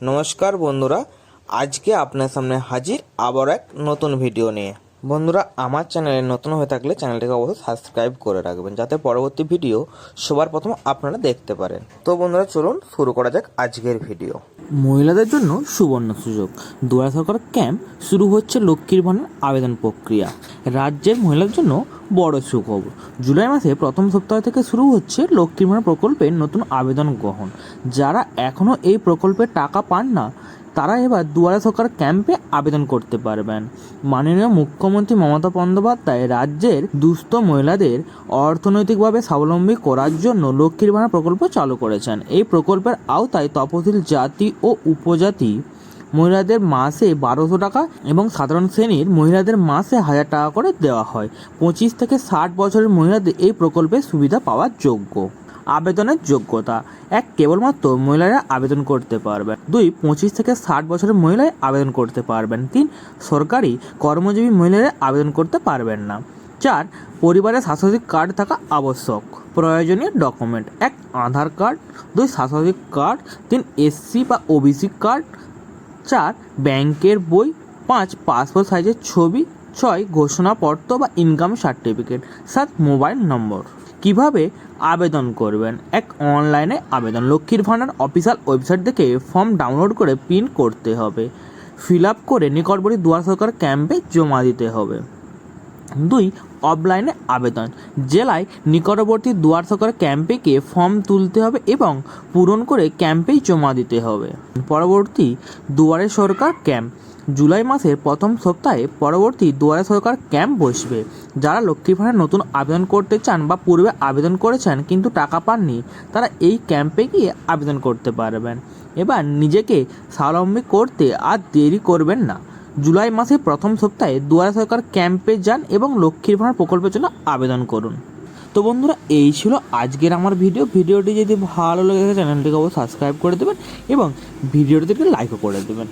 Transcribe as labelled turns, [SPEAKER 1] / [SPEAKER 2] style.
[SPEAKER 1] নমস্কার বন্ধুরা, আজকে আপনার সামনে হাজির আবার এক নতুন ভিডিও নিয়ে। বন্ধুরা, আমার চ্যানেলে নতুন হয়ে থাকলে চ্যানেলটিকে অবশ্যই সাবস্ক্রাইব করে রাখবেন, যাতে পরবর্তী ভিডিও সবার প্রথম আপনারা দেখতে পারেন। তো বন্ধুরা, চলুন শুরু করা যাক আজকের ভিডিও
[SPEAKER 2] মহিলাদের জন্য সুবর্ণ সুযোগ। দুয়ারা সরকার ক্যাম্প শুরু হচ্ছে লক্ষ্মীর ভাণ্ডার আবেদন প্রক্রিয়া। রাজ্যের মহিলাদের জন্য বড় সুখবর। জুলাই মাসে প্রথম সপ্তাহ থেকে শুরু হচ্ছে লক্ষ্মীর ভাণ্ডার প্রকল্পের নতুন আবেদন গ্রহণ। যারা এখনও এই প্রকল্পে টাকা পান না তারা এবার দুয়ারা সরকার ক্যাম্পে আবেদন করতে পারবেন। মাননীয় মুখ্যমন্ত্রী মমতা বন্দ্যোপাধ্যায় রাজ্যের দুস্থ মহিলাদের অর্থনৈতিকভাবে স্বাবলম্বী করার জন্য লক্ষ্মীর ভাণ্ডার প্রকল্প চালু করেছেন। এই প্রকল্পের আওতায় তপশিল জাতি ও উপজাতি মহিলাদের মাসে বারোশো টাকা এবং সাধারণ শ্রেণির মহিলাদের মাসে হাজার টাকা করে দেওয়া হয়। পঁচিশ থেকে ষাট বছরের মহিলাদের এই প্রকল্পের সুবিধা পাওয়ার যোগ্য। আবেদনের যোগ্যতা। এক, কেবলমাত্র মহিলারা আবেদন করতে পারবেন। দুই, পঁচিশ থেকে ষাট বছরের মহিলায় আবেদন করতে পারবেন। তিন, সরকারি কর্মজীবী মহিলারা আবেদন করতে পারবেন না। চার পরিবারের স্বাস্থ্যসাথী কার্ড থাকা আবশ্যক। প্রয়োজনীয় ডকুমেন্ট। এক, আধার কার্ড। দুই, স্বাস্থ্যসাথী কার্ড। তিন, এসসি বা ওবিসি কার্ড। চার, ব্যাংকের বই। পাঁচ, পাসপোর্ট সাইজের ছবি। ছয়, ঘোষণাপত্র বা ইনকাম সার্টিফিকেট। সাত, মোবাইল নম্বর। কীভাবে আবেদন করবেন? এক অনলাইনে আবেদন। লক্ষ্মীর ভাণ্ডার অফিসিয়াল ওয়েবসাইট থেকে ফর্ম ডাউনলোড করে প্রিন্ট করতে হবে। ফিল আপ করে নিকটবর্তী দুয়ার সরকার ক্যাম্পে জমা দিতে হবে। দুই, অফলাইনে আবেদন। জেলায় নিকটবর্তী দুয়ার সরকার ক্যাম্পে গিয়ে ফর্ম তুলতে হবে এবং পূরণ করে ক্যাম্পেই জমা দিতে হবে। পরবর্তী দুয়ারে সরকার ক্যাম্প। জুলাই মাসের প্রথম সপ্তাহে পরবর্তী দুয়ারে সরকার ক্যাম্প বসবে, যারা লক্ষ্মী ভাণ্ডার নতুন আবেদন করতে চান বা পূর্বে আবেদন করেছেন কিন্তু টাকা পাননি, তারা এই ক্যাম্পে গিয়ে আবেদন করতে পারবেন। এবার নিজেকে স্বাবলম্বী করতে আর দেরি করবেন না। জুলাই মাসের প্রথম সপ্তাহে দুয়ারে সরকার ক্যাম্পে যান এবং লক্ষ্মীর ভাণ্ডার প্রকল্পের জন্য আবেদন করুন। তো বন্ধুরা, এই ছিল আজকের আমার ভিডিও। ভিডিওটি যদি ভালো লেগে থাকে, চ্যানেলটিকে অবশ্যই সাবস্ক্রাইব করে দেবেন এবং ভিডিওটিতে একটি লাইকও করে দেবেন।